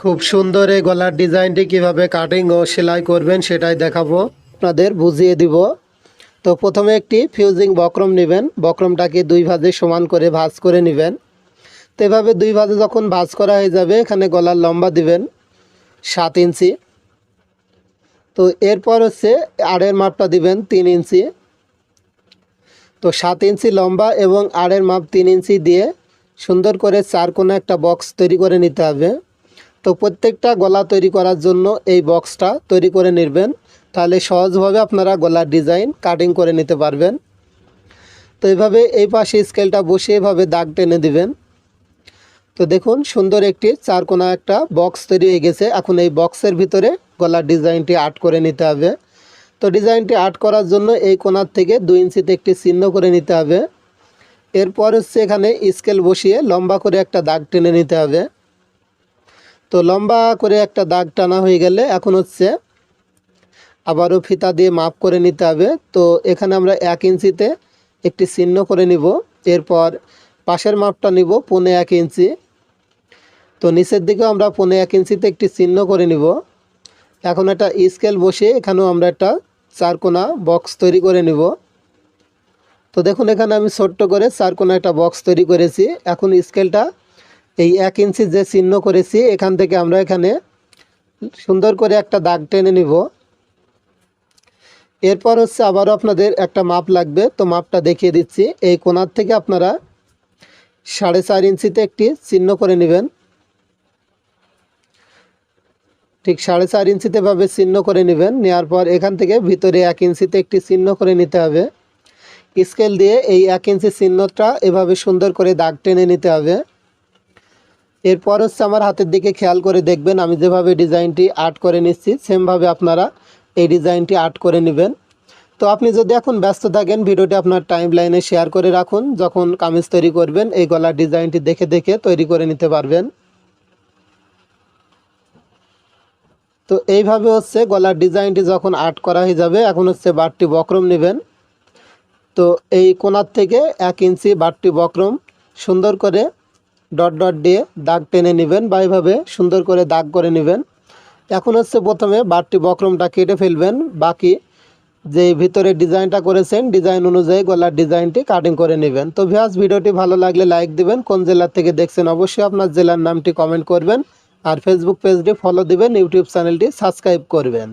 খুব সুন্দর এই গলার ডিজাইনটি কীভাবে কাটিং ও সেলাই করবেন সেটাই দেখাবো। আপনাদের বুঝিয়ে দিব। তো প্রথমে একটি ফিউজিং বক্রম নেবেন। বক্রমটাকে দুই ভাজে সমান করে ভাজ করে নেবেন। তো এভাবে দুই ভাজে যখন ভাঁজ করা হয়ে যাবে, এখানে গলার লম্বা দিবেন সাত ইঞ্চি। তো এরপর হচ্ছে আড়ের মাপটা দিবেন তিন ইঞ্চি। তো সাত ইঞ্চি লম্বা এবং আড়ের মাপ তিন ইঞ্চি দিয়ে সুন্দর করে চার কোনো একটা বক্স তৈরি করে নিতে হবে। তো প্রত্যেকটা গলা তৈরি করার জন্য এই বক্সটা তৈরি করে নেবেন। তাহলে সহজভাবে আপনারা গলার ডিজাইন কাটিং করে নিতে পারবেন। তো এইভাবে এই পাশে স্কেলটা বসে এভাবে দাগ টেনে দিবেন। তো দেখুন, সুন্দর একটি চার চারকোনা একটা বক্স তৈরি হয়ে গেছে। এখন এই বক্সের ভিতরে গলার ডিজাইনটি আর্ট করে নিতে হবে। তো ডিজাইনটি আর্ট করার জন্য এই কোনার থেকে দুই ইঞ্চিতে একটি চিহ্ন করে নিতে হবে। এরপর হচ্ছে এখানে স্কেল বসিয়ে লম্বা করে একটা দাগ টেনে নিতে হবে। তো লম্বা করে একটা দাগ টানা হয়ে গেলে এখন হচ্ছে আবারও ফিতা দিয়ে মাপ করে নিতে হবে। তো এখানে আমরা এক ইঞ্চিতে একটি চিহ্ন করে নিব। এরপর পাশের মাপটা নিব পনে এক ইঞ্চি। তো নিচের দিকেও আমরা পনে এক ইঞ্চিতে একটি চিহ্ন করে নিব। এখন একটা স্কেল বসিয়ে এখানেও আমরা একটা চারকোনা বক্স তৈরি করে নিব। তো দেখুন এখানে আমি ছোট্ট করে চারকোনা একটা বক্স তৈরি করেছি। এখন স্কেলটা এই এক ইঞ্চি যে চিহ্ন করেছি, এখান থেকে আমরা এখানে সুন্দর করে একটা দাগ টেনে নিব। এরপর হচ্ছে আবারও আপনাদের একটা মাপ লাগবে, তো মাপটা দেখিয়ে দিচ্ছি। এই কোনার থেকে আপনারা সাড়ে চার ইঞ্চিতে একটি চিহ্ন করে নেবেন। ঠিক সাড়ে চার ইঞ্চিতে ভাবে চিহ্ন করে নেবেন, নেওয়ার পর এখান থেকে ভিতরে এক ইঞ্চিতে একটি চিহ্ন করে নিতে হবে। স্কেল দিয়ে এই এক ইঞ্চি চিহ্নটা এভাবে সুন্দর করে দাগ টেনে নিতে হবে। এরপর হচ্ছে আমার হাতের দিকে খেয়াল করে দেখবেন আমি যেভাবে ডিজাইনটি আর্ট করে নিচ্ছি, সেমভাবে আপনারা এই ডিজাইনটি আর্ট করে নেবেন। তো আপনি যদি এখন ব্যস্ত থাকেন, ভিডিওটি আপনার টাইম লাইনে শেয়ার করে রাখুন। যখন কামিজ তৈরি করবেন, এই গলার ডিজাইনটি দেখে দেখে তৈরি করে নিতে পারবেন। তো এইভাবে হচ্ছে গলার ডিজাইনটি যখন আর্ট করা হয়ে যাবে, এখন হচ্ছে বাটটি বক্রম নেবেন। তো এই কোনার থেকে এক ইঞ্চি বাটটি বক্রম সুন্দর করে ডট ডট দিয়ে দাগ টেনে নেবেন বা এইভাবে সুন্দর করে দাগ করে নেবেন। এখন হচ্ছে প্রথমে বাটটি বক্রমটা কেটে ফেলবেন। বাকি যে ভিতরে ডিজাইনটা করেছেন, ডিজাইন অনুযায়ী গলার ডিজাইনটি কাটিং করে নেবেন। তো ভিয়াস ভিডিওটি ভালো লাগলে লাইক দিবেন। কোন জেলার থেকে দেখছেন অবশ্যই আপনার জেলার নামটি কমেন্ট করবেন। আর ফেসবুক পেজটি ফলো দিবেন ইউটিউব চ্যানেলটি সাবস্ক্রাইব করবেন।